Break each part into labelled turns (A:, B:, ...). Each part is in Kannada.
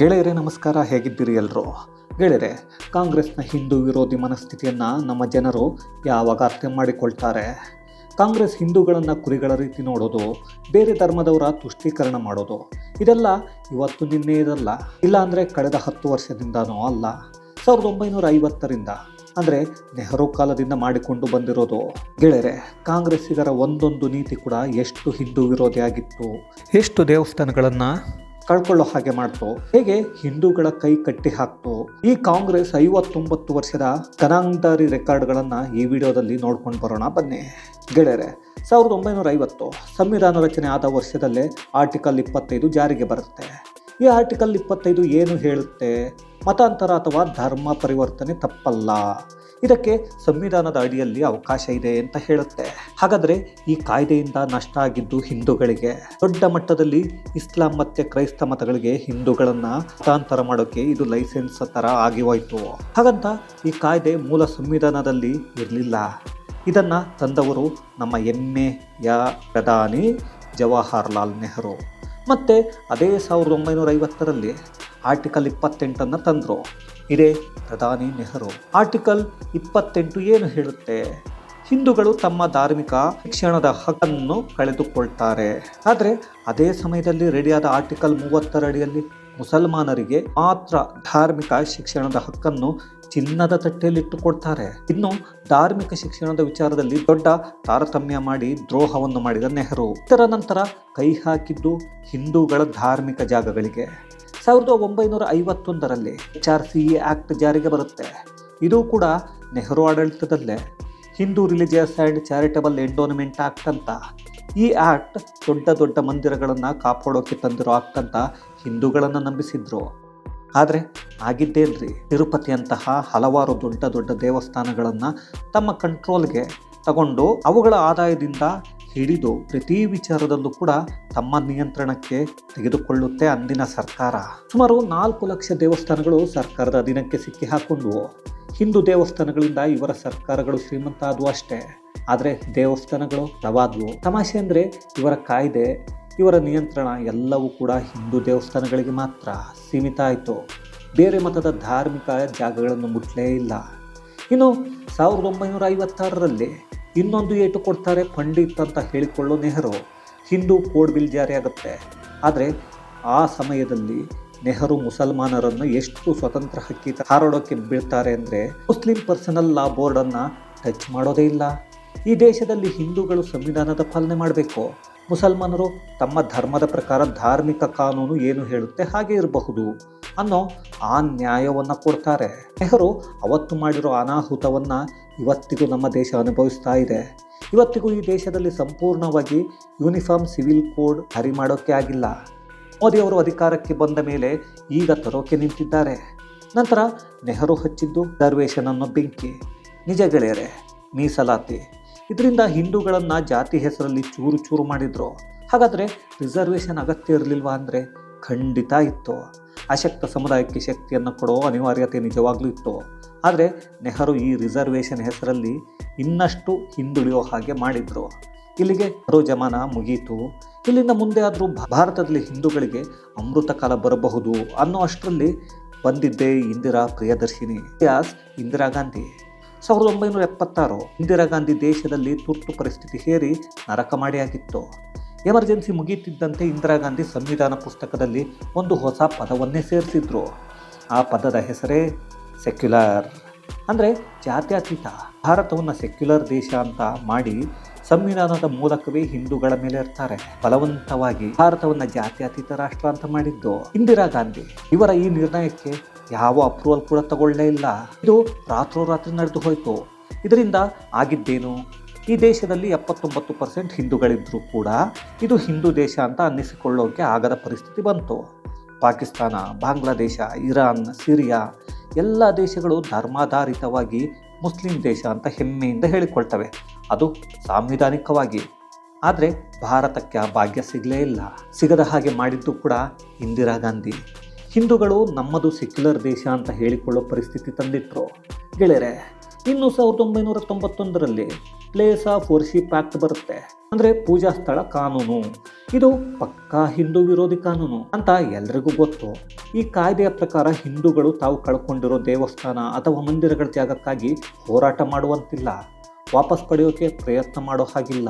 A: ಗೆಳೆಯರೇ, ನಮಸ್ಕಾರ. ಹೇಗಿದ್ದೀರಿ ಎಲ್ಲರೂ? ಗೆಳೆಯರೆ, ಕಾಂಗ್ರೆಸ್ನ ಹಿಂದೂ ವಿರೋಧಿ ಮನಸ್ಥಿತಿಯನ್ನು ನಮ್ಮ ಜನರು ಯಾವಾಗ ಅರ್ಥ ಮಾಡಿಕೊಳ್ತಾರೆ? ಕಾಂಗ್ರೆಸ್ ಹಿಂದೂಗಳನ್ನು ಕುರಿಗಳ ರೀತಿ ನೋಡೋದು, ಬೇರೆ ಧರ್ಮದವರ ತುಷ್ಟೀಕರಣ ಮಾಡೋದು, ಇದೆಲ್ಲ ಇವತ್ತು ನಿನ್ನೆ ಇದಲ್ಲ ಇಲ್ಲಾಂದರೆ ಕಳೆದ ಹತ್ತು ವರ್ಷದಿಂದನೂ ಅಲ್ಲ. ಸಾವಿರದ ಒಂಬೈನೂರ ಐವತ್ತರಿಂದ ಅಂದರೆ ನೆಹರು ಕಾಲದಿಂದ ಮಾಡಿಕೊಂಡು ಬಂದಿರೋದು. ಗೆಳೆಯರೆ, ಕಾಂಗ್ರೆಸ್ಸಿಗರ ಒಂದೊಂದು ನೀತಿ ಕೂಡ ಎಷ್ಟು ಹಿಂದೂ ವಿರೋಧಿಯಾಗಿತ್ತು ಎಷ್ಟು ದೇವಸ್ಥಾನಗಳನ್ನು ಕಳ್ಕೊಳ್ಳೋ ಹಾಗೆ ಮಾಡ್ತು. ಹೇಗೆ ಹಿಂದೂಗಳ ಕೈ ಕಟ್ಟಿ ಹಾಕ್ತು. ಈ ಕಾಂಗ್ರೆಸ್ ಐವತ್ತೊಂಬತ್ತು ವರ್ಷದ ಗನಾಂಗದಾರಿ ರೆಕಾರ್ಡ್ಗಳನ್ನು ಈ ವಿಡಿಯೋದಲ್ಲಿ ನೋಡ್ಕೊಂಡು ಬರೋಣ. ಬನ್ನಿ. ಗೆಳೆಯರೆ, ಸಾವಿರದ ಒಂಬೈನೂರ ಐವತ್ತು ಸಂವಿಧಾನ ರಚನೆ ಆದ ವರ್ಷದಲ್ಲೇ ಆರ್ಟಿಕಲ್ ಇಪ್ಪತ್ತೈದು ಜಾರಿಗೆ ಬರುತ್ತೆ. ಈ ಆರ್ಟಿಕಲ್ ಇಪ್ಪತ್ತೈದು ಏನು ಹೇಳುತ್ತೆ? ಮತಾಂತರ ಅಥವಾ ಧರ್ಮ ಪರಿವರ್ತನೆ ತಪ್ಪಲ್ಲ. ಇದಕ್ಕೆ ಸಂವಿಧಾನದ ಅಡಿಯಲ್ಲಿ ಅವಕಾಶ ಇದೆ ಅಂತ ಹೇಳುತ್ತೆ. ಹಾಗಾದ್ರೆ ಈ ಕಾಯ್ದೆಯಿಂದ ನಷ್ಟ ಆಗಿದ್ದು ಹಿಂದೂಗಳಿಗೆ? ದೊಡ್ಡ ಮಟ್ಟದಲ್ಲಿ ಇಸ್ಲಾಂ ಮತ್ತೆ ಕ್ರೈಸ್ತ ಮತಗಳಿಗೆ ಹಿಂದೂಗಳನ್ನ ಮತಾಂತರ ಮಾಡೋಕೆ ಇದು ಲೈಸೆನ್ಸ್ ತರ ಆಗಿ ಹೋಯ್ತು. ಹಾಗಂತ ಈ ಕಾಯ್ದೆ ಮೂಲ ಸಂವಿಧಾನದಲ್ಲಿ ಇರಲಿಲ್ಲ. ಇದನ್ನ ತಂದವರು ನಮ್ಮ ಹೆಮ್ಮೆಯ ಪ್ರಧಾನಿ ಜವಾಹರ್ಲಾಲ್ ನೆಹರು. ಮತ್ತೆ ಅದೇ ಸಾವಿರದ ಒಂಬೈನೂರ ಐವತ್ತರಲ್ಲಿ ಆರ್ಟಿಕಲ್ ಇಪ್ಪತ್ತೆಂಟನ್ನು ತಂದರು. ಇದೇ ಪ್ರಧಾನಿ ನೆಹರು. ಆರ್ಟಿಕಲ್ ಇಪ್ಪತ್ತೆಂಟು ಏನು ಹೇಳುತ್ತೆ? ಹಿಂದೂಗಳು ತಮ್ಮ ಧಾರ್ಮಿಕ ಶಿಕ್ಷಣದ ಹಕ್ಕನ್ನು ಕಳೆದುಕೊಳ್ತಾರೆ. ಆದರೆ ಅದೇ ಸಮಯದಲ್ಲಿ ರೆಡಿಯಾದ ಆರ್ಟಿಕಲ್ ಮೂವತ್ತರ ಅಡಿಯಲ್ಲಿ ಮುಸಲ್ಮಾನರಿಗೆ ಮಾತ್ರ ಧಾರ್ಮಿಕ ಶಿಕ್ಷಣದ ಹಕ್ಕನ್ನು ಚಿನ್ನದ ತಟ್ಟೆಯಲ್ಲಿಟ್ಟುಕೊಡ್ತಾರೆ ಇನ್ನು ಧಾರ್ಮಿಕ ಶಿಕ್ಷಣದ ವಿಚಾರದಲ್ಲಿ ದೊಡ್ಡ ತಾರತಮ್ಯ ಮಾಡಿ ದ್ರೋಹವನ್ನು ಮಾಡಿದ ನೆಹರು. ಇದರ ನಂತರ ಕೈ ಹಾಕಿದ್ದು ಹಿಂದೂಗಳ ಧಾರ್ಮಿಕ ಜಾಗಗಳಿಗೆ. ಸಾವಿರದ ಒಂಬೈನೂರ ಐವತ್ತೊಂದರಲ್ಲಿ ಎಚ್ ಆರ್ ಸಿ ಆ್ಯಕ್ಟ್ ಜಾರಿಗೆ ಬರುತ್ತೆ. ಇದು ಕೂಡ Nehru ಆಡಳಿತದಲ್ಲೇ. Hindu religious and charitable endowment act ಅಂತ. ಈ ಆ್ಯಕ್ಟ್ ದೊಡ್ಡ ದೊಡ್ಡ ಮಂದಿರಗಳನ್ನು ಕಾಪಾಡೋಕೆ ತಂದಿರೋ ಆಕ್ಟ್ ಅಂತ ಹಿಂದೂಗಳನ್ನು ನಂಬಿಸಿದ್ರು. ಆದರೆ ಆಗಿದ್ದೇನ್ರಿ? ತಿರುಪತಿಯಂತಹ ಹಲವಾರು ದೊಡ್ಡ ದೊಡ್ಡ ದೇವಸ್ಥಾನಗಳನ್ನು ತಮ್ಮ ಕಂಟ್ರೋಲ್ಗೆ ತಗೊಂಡು ಅವುಗಳ ಆದಾಯದಿಂದ ಹಿಡಿದು ಪ್ರತಿ ವಿಚಾರದಲ್ಲೂ ಕೂಡ ತಮ್ಮ ನಿಯಂತ್ರಣಕ್ಕೆ ತೆಗೆದುಕೊಳ್ಳುತ್ತೆ ಅಂದಿನ ಸರ್ಕಾರ. ಸುಮಾರು ನಾಲ್ಕು ಲಕ್ಷ ದೇವಸ್ಥಾನಗಳು ಸರ್ಕಾರದ ಅಧೀನಕ್ಕೆ ಸಿಕ್ಕಿ ಹಾಕೊಂಡ್ವು ಹಿಂದೂ ದೇವಸ್ಥಾನಗಳಿಂದ ಇವರ ಸರ್ಕಾರಗಳು ಶ್ರೀಮಂತ ಆದವು ಅಷ್ಟೇ. ಆದರೆ ದೇವಸ್ಥಾನಗಳು ಪ್ರವಾದ್ವು ತಮಾಷೆ ಅಂದರೆ ಇವರ ಕಾಯ್ದೆ, ಇವರ ನಿಯಂತ್ರಣ ಎಲ್ಲವೂ ಕೂಡ ಹಿಂದೂ ದೇವಸ್ಥಾನಗಳಿಗೆ ಮಾತ್ರ ಸೀಮಿತ ಆಯಿತು. ಬೇರೆ ಮತದ ಧಾರ್ಮಿಕ ಜಾಗಗಳನ್ನು ಮುಟ್ಲೇ ಇಲ್ಲ. ಇನ್ನು ಸಾವಿರದ ಒಂಬೈನೂರ ಐವತ್ತಾರರಲ್ಲಿ ಇನ್ನೊಂದು ಏಟು ಕೊಡ್ತಾರೆ ಪಂಡಿತ್ ಅಂತ ಹೇಳಿಕೊಳ್ಳೋ ನೆಹರು. ಹಿಂದೂ ಕೋಡ್ ಬಿಲ್ ಜಾರಿಯಾಗುತ್ತೆ ಆದರೆ ಆ ಸಮಯದಲ್ಲಿ ನೆಹರು ಮುಸಲ್ಮಾನರನ್ನು ಎಷ್ಟು ಸ್ವತಂತ್ರ ಹಕ್ಕಿ ಹಾರಾಡೋಕ್ಕೆ ಬೀಳ್ತಾರೆ ಅಂದರೆ ಮುಸ್ಲಿಂ ಪರ್ಸನಲ್ ಲಾ ಬೋರ್ಡನ್ನು ಟಚ್ ಮಾಡೋದೇ ಇಲ್ಲ. ಈ ದೇಶದಲ್ಲಿ ಹಿಂದೂಗಳು ಸಂವಿಧಾನದ ಪಾಲನೆ ಮಾಡಬೇಕು. ಮುಸಲ್ಮಾನರು ತಮ್ಮ ಧರ್ಮದ ಪ್ರಕಾರ ಧಾರ್ಮಿಕ ಕಾನೂನು ಏನು ಹೇಳುತ್ತೆ ಹಾಗೆ ಇರಬಹುದು. ಅನ್ನೋ ಆ ನ್ಯಾಯವನ್ನು ಕೊಡ್ತಾರೆ. ನೆಹರು ಅವತ್ತು ಮಾಡಿರೋ ಅನಾಹುತವನ್ನು ಇವತ್ತಿಗೂ ನಮ್ಮ ದೇಶ ಅನುಭವಿಸ್ತಾ ಇದೆ. ಇವತ್ತಿಗೂ ಈ ದೇಶದಲ್ಲಿ ಸಂಪೂರ್ಣವಾಗಿ ಯೂನಿಫಾರ್ಮ್ ಸಿವಿಲ್ ಕೋಡ್ ಹರಿ ಮಾಡೋಕ್ಕೆ ಆಗಿಲ್ಲ. ಮೋದಿಯವರು ಅಧಿಕಾರಕ್ಕೆ ಬಂದ ಮೇಲೆ ಈಗ ತರೋಕೆ ನಿಂತಿದ್ದಾರೆ. ನಂತರ ನೆಹರು ಹಚ್ಚಿದ್ದು ರಿಸರ್ವೇಷನ್ ಬೆಂಕಿ. ನಿಜ ಗೆಳೆಯರೆ, ಮೀಸಲಾತಿ. ಇದರಿಂದ ಹಿಂದೂಗಳನ್ನು ಜಾತಿ ಹೆಸರಲ್ಲಿ ಚೂರು ಚೂರು ಮಾಡಿದರು. ಹಾಗಾದರೆ ರಿಸರ್ವೇಷನ್ ಅಗತ್ಯ ಇರಲಿಲ್ವಾ ಅಂದರೆ ಖಂಡಿತ ಇತ್ತು. ಅಶಕ್ತ ಸಮುದಾಯಕ್ಕೆ ಶಕ್ತಿಯನ್ನು ಕೊಡೋ ಅನಿವಾರ್ಯತೆ ನಿಜವಾಗ್ಲೂ ಇತ್ತು. ಆದರೆ ನೆಹರು ಈ ರಿಸರ್ವೇಷನ್ ಹೆಸರಲ್ಲಿ ಇನ್ನಷ್ಟು ಹಿಂದುಳಿಯೋ ಹಾಗೆ ಮಾಡಿದರು. ಇಲ್ಲಿಗೆ ನೆಹರು ಜಮಾನ ಮುಗಿಯಿತು ಇಲ್ಲಿಂದ ಮುಂದೆ ಆದರೂ ಭಾರತದಲ್ಲಿ ಹಿಂದೂಗಳಿಗೆ ಅಮೃತ ಕಾಲ ಬರಬಹುದು ಅನ್ನೋ ಅಷ್ಟರಲ್ಲಿ ಬಂದಿದ್ದೇ ಇಂದಿರಾ ಪ್ರಿಯದರ್ಶಿನಿ ಯಾಸ್ ಇಂದಿರಾ ಗಾಂಧಿ. ಸಾವಿರದ ಒಂಬೈನೂರ ಎಪ್ಪತ್ತಾರು ಇಂದಿರಾ ಗಾಂಧಿ ದೇಶದಲ್ಲಿ ತುರ್ತು ಪರಿಸ್ಥಿತಿ ಹೇರಿ ನರಕ ಮಾಡಿಯಾಗಿತ್ತು ಎಮರ್ಜೆನ್ಸಿ ಮುಗಿಯುತ್ತಿದ್ದಂತೆ ಇಂದಿರಾ ಗಾಂಧಿ ಸಂವಿಧಾನ ಪುಸ್ತಕದಲ್ಲಿ ಒಂದು ಹೊಸ ಪದವನ್ನೇ ಸೇರಿಸಿದ್ರು. ಆ ಪದದ ಹೆಸರೇ ಸೆಕ್ಯುಲರ್. ಅಂದರೆ ಜಾತ್ಯತೀತ. ಭಾರತವನ್ನು ಸೆಕ್ಯುಲರ್ ದೇಶ ಅಂತ ಮಾಡಿ ಸಂವಿಧಾನದ ಮೂಲಕವೇ ಹಿಂದೂಗಳ ಮೇಲೆ ಇರ್ತಾರೆ ಬಲವಂತವಾಗಿ ಭಾರತವನ್ನು ಜಾತ್ಯತೀತ ರಾಷ್ಟ್ರ ಅಂತ ಮಾಡಿದ್ದು ಇಂದಿರಾ ಗಾಂಧಿ. ಇವರ ಈ ನಿರ್ಣಯಕ್ಕೆ ಯಾವ ಅಪ್ರೂವಲ್ ಕೂಡ ತಗೊಳ್ಳೇ ಇಲ್ಲ. ಇದು ರಾತ್ರೋರಾತ್ರಿ ನಡೆದು ಹೋಯಿತು. ಇದರಿಂದ ಆಗಿದ್ದೇನು? ಈ ದೇಶದಲ್ಲಿ ಎಪ್ಪತ್ತೊಂಬತ್ತು ಪರ್ಸೆಂಟ್ ಹಿಂದೂಗಳಿದ್ದರೂ ಕೂಡ ಇದು ಹಿಂದೂ ದೇಶ ಅಂತ ಅನ್ನಿಸಿಕೊಳ್ಳೋಕೆ ಆಗದ ಪರಿಸ್ಥಿತಿ ಬಂತು. ಪಾಕಿಸ್ತಾನ, ಬಾಂಗ್ಲಾದೇಶ, ಇರಾನ್, ಸಿರಿಯಾ ಎಲ್ಲ ದೇಶಗಳು ಧರ್ಮಾಧಾರಿತವಾಗಿ ಮುಸ್ಲಿಂ ದೇಶ ಅಂತ ಹೆಮ್ಮೆಯಿಂದ ಹೇಳಿಕೊಳ್ತವೆ. ಅದು ಸಾಂವಿಧಾನಿಕವಾಗಿ. ಆದರೆ ಭಾರತಕ್ಕೆ ಆ ಭಾಗ್ಯ ಸಿಗಲೇ ಇಲ್ಲ. ಸಿಗದ ಹಾಗೆ ಮಾಡಿದ್ದು ಕೂಡ ಇಂದಿರಾ ಗಾಂಧಿ. ಹಿಂದೂಗಳು ನಮ್ಮದು ಸೆಕ್ಯುಲರ್ ದೇಶ ಅಂತ ಹೇಳಿಕೊಳ್ಳೋ ಪರಿಸ್ಥಿತಿ ತಂದಿಟ್ರು. ಗೆಳೆಯರೆ ಇನ್ನು ಸಾವಿರದ ಒಂಬೈನೂರ ತೊಂಬತ್ತೊಂದರಲ್ಲಿ ಪ್ಲೇಸ್ ಆಫ್ ವರ್ಷಿಪ್ ಆಕ್ಟ್ ಬರುತ್ತೆ. ಅಂದರೆ ಪೂಜಾ ಸ್ಥಳ ಕಾನೂನು. ಇದು ಪಕ್ಕಾ ಹಿಂದೂ ವಿರೋಧಿ ಕಾನೂನು ಅಂತ ಎಲ್ರಿಗೂ ಗೊತ್ತು. ಈ ಕಾಯ್ದೆಯ ಪ್ರಕಾರ ಹಿಂದೂಗಳು ತಾವು ಕಳ್ಕೊಂಡಿರೋ ದೇವಸ್ಥಾನ ಅಥವಾ ಮಂದಿರಗಳ ಜಾಗಕ್ಕಾಗಿ ಹೋರಾಟ ಮಾಡುವಂತಿಲ್ಲ. ವಾಪಸ್ ಪಡೆಯೋಕೆ ಪ್ರಯತ್ನ ಮಾಡೋ ಹಾಗಿಲ್ಲ.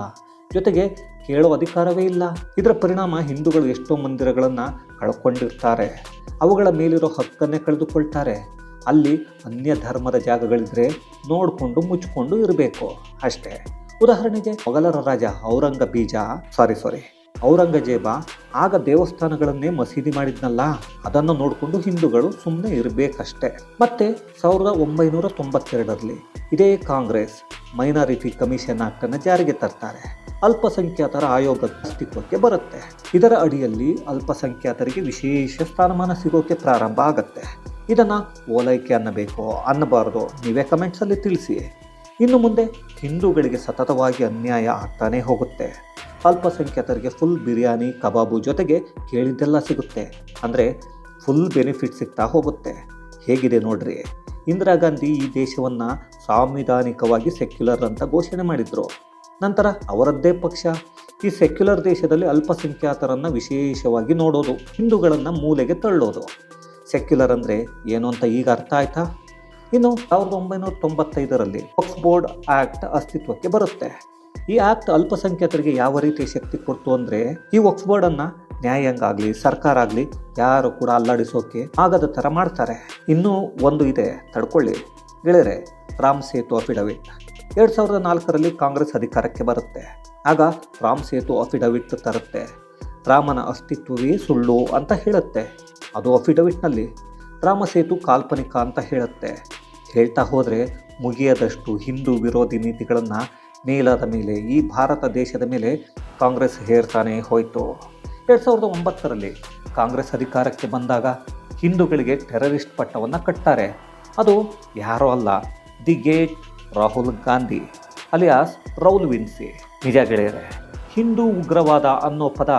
A: ಜೊತೆಗೆ ಕೇಳೋ ಅಧಿಕಾರವೇ ಇಲ್ಲ. ಇದರ ಪರಿಣಾಮ ಹಿಂದೂಗಳು ಎಷ್ಟೋ ಮಂದಿರಗಳನ್ನು ಕಳ್ಕೊಂಡಿರ್ತಾರೆ. ಅವುಗಳ ಮೇಲಿರೋ ಹಕ್ಕನ್ನೇ ಕಳೆದುಕೊಳ್ತಾರೆ. ಅಲ್ಲಿ ಅನ್ಯ ಧರ್ಮದ ಜಾಗಗಳಿದ್ರೆ ನೋಡಿಕೊಂಡು ಮುಚ್ಚಿಕೊಂಡು ಇರಬೇಕು. ಅಷ್ಟೇ. ಉದಾಹರಣೆಗೆ ಮೊಘಲರ ರಾಜ ಔರಂಗಬೀಜ ಸಾರಿ ಸಾರಿ ಔರಂಗಜೇಬ ಆಗ ದೇವಸ್ಥಾನಗಳನ್ನೇ ಮಸೀದಿ ಮಾಡಿದ್ನಲ್ಲ, ಅದನ್ನು ನೋಡಿಕೊಂಡು ಹಿಂದೂಗಳು ಸುಮ್ಮನೆ ಇರಬೇಕಷ್ಟೇ. ಮತ್ತೆ ಸಾವಿರದ ಒಂಬೈನೂರ ತೊಂಬತ್ತೆರಡರಲ್ಲಿ ಇದೇ ಕಾಂಗ್ರೆಸ್ ಮೈನಾರಿಟಿ ಕಮಿಷನ್ ಆಕ್ಟ್ ಅನ್ನು ಜಾರಿಗೆ ತರ್ತಾರೆ. ಅಲ್ಪಸಂಖ್ಯಾತರ ಆಯೋಗ ಅಸ್ತಿತ್ವಕ್ಕೆ ಬರುತ್ತೆ. ಇದರ ಅಡಿಯಲ್ಲಿ ಅಲ್ಪಸಂಖ್ಯಾತರಿಗೆ ವಿಶೇಷ ಸ್ಥಾನಮಾನ ಸಿಗೋಕೆ ಪ್ರಾರಂಭ ಆಗತ್ತೆ. ಇದನ್ನ ಓಲೈಕೆ ಅನ್ನಬೇಕು ಅನ್ನಬಾರದು ನೀವೇ ಕಮೆಂಟ್ಸಲ್ಲಿ ತಿಳಿಸಿ. ಇನ್ನು ಮುಂದೆ ಹಿಂದೂಗಳಿಗೆ ಸತತವಾಗಿ ಅನ್ಯಾಯ ಆಗ್ತಾನೆ ಹೋಗುತ್ತೆ. ಅಲ್ಪಸಂಖ್ಯಾತರಿಗೆ ಫುಲ್ ಬಿರಿಯಾನಿ, ಕಬಾಬು ಜೊತೆಗೆ ಕೇಳಿದ್ದೆಲ್ಲ ಸಿಗುತ್ತೆ. ಅಂದರೆ ಫುಲ್ ಬೆನಿಫಿಟ್ ಸಿಗ್ತಾ ಹೋಗುತ್ತೆ. ಹೇಗಿದೆ ನೋಡ್ರಿ? ಇಂದಿರಾ ಗಾಂಧಿ ಈ ದೇಶವನ್ನು ಸಾಂವಿಧಾನಿಕವಾಗಿ ಸೆಕ್ಯುಲರ್ ಅಂತ ಘೋಷಣೆ ಮಾಡಿದರು. ನಂತರ ಅವರದ್ದೇ ಪಕ್ಷ. ಈ ಸೆಕ್ಯುಲರ್ ದೇಶದಲ್ಲಿ ಅಲ್ಪಸಂಖ್ಯಾತರನ್ನು ವಿಶೇಷವಾಗಿ ನೋಡೋದು, ಹಿಂದೂಗಳನ್ನು ಮೂಲೆಗೆ ತಳ್ಳೋದು. ಸೆಕ್ಯುಲರ್ ಅಂದರೆ ಏನು ಅಂತ ಈಗ ಅರ್ಥ ಆಯ್ತಾ? ಇನ್ನು ಸಾವಿರದ ಒಂಬೈನೂರ ತೊಂಬತ್ತೈದರಲ್ಲಿ ವಕ್ಫ್ ಬೋರ್ಡ್ ಆ್ಯಕ್ಟ್ ಅಸ್ತಿತ್ವಕ್ಕೆ ಬರುತ್ತೆ. ಈ ಆ್ಯಕ್ಟ್ ಅಲ್ಪಸಂಖ್ಯಾತರಿಗೆ ಯಾವ ರೀತಿ ಶಕ್ತಿ ಕೊಡ್ತು ಅಂದರೆ ಈ ವಕ್ಸ್ ಬೋರ್ಡನ್ನು ನ್ಯಾಯಾಂಗ ಆಗಲಿ, ಸರ್ಕಾರ ಆಗಲಿ ಯಾರು ಕೂಡ ಅಲ್ಲಾಡಿಸೋಕೆ ಆಗದ ಥರ ಮಾಡ್ತಾರೆ. ಇನ್ನೂ ಒಂದು ಇದೆ, ತಡ್ಕೊಳ್ಳಿ. ಗೆಳೆಯರೆ, ರಾಮ್ ಸೇತು ಅಫಿಡವಿಟ್. ಎರಡು ಸಾವಿರದ ನಾಲ್ಕರಲ್ಲಿ ಕಾಂಗ್ರೆಸ್ ಅಧಿಕಾರಕ್ಕೆ ಬರುತ್ತೆ. ಆಗ ರಾಮ್ ಸೇತು ಅಫಿಡವಿಟ್ ತರುತ್ತೆ. ರಾಮನ ಅಸ್ತಿತ್ವವೇ ಸುಳ್ಳು ಅಂತ ಹೇಳುತ್ತೆ. ಅದು ಅಫಿಡವಿಟ್ನಲ್ಲಿ ರಾಮಸೇತು ಕಾಲ್ಪನಿಕ ಅಂತ ಹೇಳುತ್ತೆ. ಹೇಳ್ತಾ ಹೋದರೆ ಮುಗಿಯದಷ್ಟು ಹಿಂದೂ ವಿರೋಧಿ ನೀತಿಗಳನ್ನು ಮೇಲಾದ ಮೇಲೆ, ಈ ಭಾರತ ದೇಶದ ಮೇಲೆ ಕಾಂಗ್ರೆಸ್ ಹೇರ್ತಾನೆ ಹೋಯಿತು. ಎರಡು ಸಾವಿರದ ಒಂಬತ್ತರಲ್ಲಿ ಕಾಂಗ್ರೆಸ್ ಅಧಿಕಾರಕ್ಕೆ ಬಂದಾಗ ಹಿಂದೂಗಳಿಗೆ ಟೆರರಿಸ್ಟ್ ಪಟ್ಟವನ್ನು ಕಟ್ತಾರೆ. ಅದು ಯಾರೋ ಅಲ್ಲ, the great Rahul Gandhi, alias Raul Vinci ನಿಜ ಗೆಳೆಯರೆ, ಹಿಂದೂ ಉಗ್ರವಾದ ಅನ್ನೋ ಪದ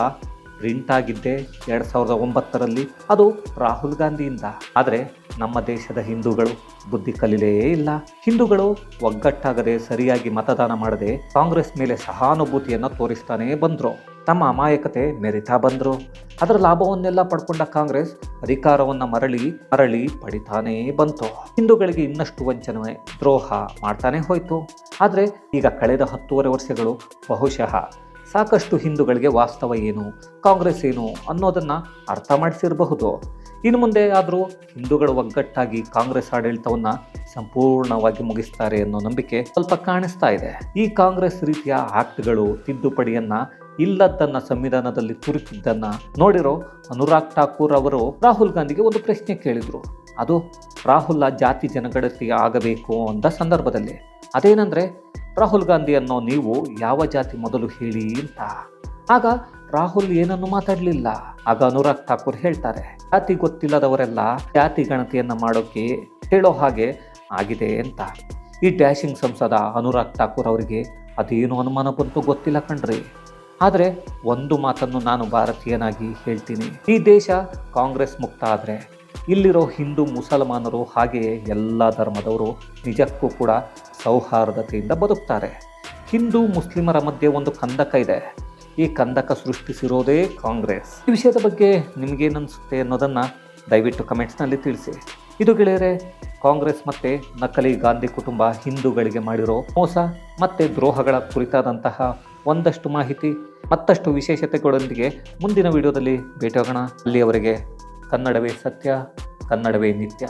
A: ಪ್ರಿಂಟ್ ಆಗಿದ್ದೆ ಎರಡು ಸಾವಿರದ ಒಂಬತ್ತರಲ್ಲಿ ಅದು ರಾಹುಲ್ ಗಾಂಧಿಯಿಂದ. ಆದರೆ ನಮ್ಮ ದೇಶದ ಹಿಂದೂಗಳು ಬುದ್ಧಿ ಕಲಿಲೇ ಇಲ್ಲ. ಹಿಂದೂಗಳು ಒಗ್ಗಟ್ಟಾಗದೆ ಸರಿಯಾಗಿ ಮತದಾನ ಮಾಡದೆ ಕಾಂಗ್ರೆಸ್ ಮೇಲೆ ಸಹಾನುಭೂತಿಯನ್ನು ತೋರಿಸ್ತಾನೇ ಬಂದರು. ತಮ್ಮ ಅಮಾಯಕತೆ ಮೆರಿತಾ ಬಂದರು. ಅದರ ಲಾಭವನ್ನೆಲ್ಲ ಪಡ್ಕೊಂಡ ಕಾಂಗ್ರೆಸ್ ಅಧಿಕಾರವನ್ನು ಮರಳಿ ಮರಳಿ ಪಡಿತಾನೇ ಬಂತು. ಹಿಂದೂಗಳಿಗೆ ಇನ್ನಷ್ಟು ವಂಚನೆ, ದ್ರೋಹ ಮಾಡ್ತಾನೆ ಹೋಯಿತು. ಆದರೆ ಈಗ ಕಳೆದ ಹತ್ತೂವರೆ ವರ್ಷಗಳು ಬಹುಶಃ ಸಾಕಷ್ಟು ಹಿಂದೂಗಳಿಗೆ ವಾಸ್ತವ ಏನು, ಕಾಂಗ್ರೆಸ್ ಏನು ಅನ್ನೋದನ್ನು ಅರ್ಥ ಮಾಡಿಸಿರಬಹುದು. ಇನ್ನು ಮುಂದೆ ಆದರೂ ಹಿಂದೂಗಳು ಒಗ್ಗಟ್ಟಾಗಿ ಕಾಂಗ್ರೆಸ್ ಆಡಳಿತವನ್ನು ಸಂಪೂರ್ಣವಾಗಿ ಮುಗಿಸ್ತಾರೆ ಅನ್ನೋ ನಂಬಿಕೆ ಸ್ವಲ್ಪ ಕಾಣಿಸ್ತಾ ಇದೆ. ಈ ಕಾಂಗ್ರೆಸ್ ರೀತಿಯ ಆಕ್ಟ್ಗಳು ತಿದ್ದುಪಡಿಯನ್ನ ಇಲ್ಲದನ್ನ ಸಂವಿಧಾನದಲ್ಲಿ ತುರುಕಿದ್ದನ್ನ ನೋಡಿರೋ ಅನುರಾಗ್ ಠಾಕೂರ್ ಅವರು ರಾಹುಲ್ ಗಾಂಧಿಗೆ ಒಂದು ಪ್ರಶ್ನೆ ಕೇಳಿದ್ರು. ಅದು ರಾಹುಲ್ ಜಾತಿ ಜನಗಣತಿ ಆಗಬೇಕು ಅಂದ ಸಂದರ್ಭದಲ್ಲಿ. ಅದೇನಂದ್ರೆ ರಾಹುಲ್ ಗಾಂಧಿ ಅನ್ನೋ ನೀವು ಯಾವ ಜಾತಿ ಮೊದಲು ಹೇಳಿ ಅಂತ. ಆಗ ರಾಹುಲ್ ಏನನ್ನು ಮಾತಾಡಲಿಲ್ಲ. ಆಗ ಅನುರಾಗ್ ಠಾಕೂರ್ ಹೇಳ್ತಾರೆ, ಜಾತಿ ಗೊತ್ತಿಲ್ಲದವರೆಲ್ಲ ಜಾತಿ ಗಣತಿಯನ್ನ ಮಾಡೋಕೆ ಹೇಳೋ ಹಾಗೆ ಆಗಿದೆ ಅಂತ. ಈ ಡ್ಯಾಶಿಂಗ್ ಸಂಸದ ಅನುರಾಗ್ ಠಾಕೂರ್ ಅವರಿಗೆ ಅದೇನು ಅನುಮಾನ ಬಂತು ಗೊತ್ತಿಲ್ಲ ಕಣ್ರಿ. ಆದರೆ ಒಂದು ಮಾತನ್ನು ನಾನು ಭಾರತೀಯನಾಗಿ ಹೇಳ್ತೀನಿ. ಈ ದೇಶ ಕಾಂಗ್ರೆಸ್ ಮುಕ್ತ ಆದರೆ ಇಲ್ಲಿರೋ ಹಿಂದೂ ಮುಸಲ್ಮಾನರು ಹಾಗೆಯೇ ಎಲ್ಲ ಧರ್ಮದವರು ನಿಜಕ್ಕೂ ಕೂಡ ಸೌಹಾರ್ದತೆಯಿಂದ ಬದುಕ್ತಾರೆ. ಹಿಂದೂ ಮುಸ್ಲಿಮರ ಮಧ್ಯೆ ಒಂದು ಕಂದಕ ಇದೆ. ಈ ಕಂದಕ ಸೃಷ್ಟಿಸಿರೋದೇ ಕಾಂಗ್ರೆಸ್. ಈ ವಿಷಯದ ಬಗ್ಗೆ ನಿಮಗೇನನ್ಸುತ್ತೆ ಅನ್ನೋದನ್ನು ದಯವಿಟ್ಟು ಕಮೆಂಟ್ಸ್ನಲ್ಲಿ ತಿಳಿಸಿ. ಇದು ಗೆಳೆಯರೆ, ಕಾಂಗ್ರೆಸ್ ಮತ್ತು ನಕಲಿ ಗಾಂಧಿ ಕುಟುಂಬ ಹಿಂದೂಗಳಿಗೆ ಮಾಡಿರೋ ಮೋಸ ಮತ್ತು ದ್ರೋಹಗಳ ಕುರಿತಾದಂತಹ ಒಂದಷ್ಟು ಮಾಹಿತಿ, ಮತ್ತಷ್ಟು ವಿಶೇಷತೆಗಳೊಂದಿಗೆ ಮುಂದಿನ ವಿಡಿಯೋದಲ್ಲಿ ಭೇಟಿಯಾಗೋಣ. ಅಲ್ಲಿಯವರೆಗೆ ಕನ್ನಡವೇ ಸತ್ಯ, ಕನ್ನಡವೇ ನಿತ್ಯ.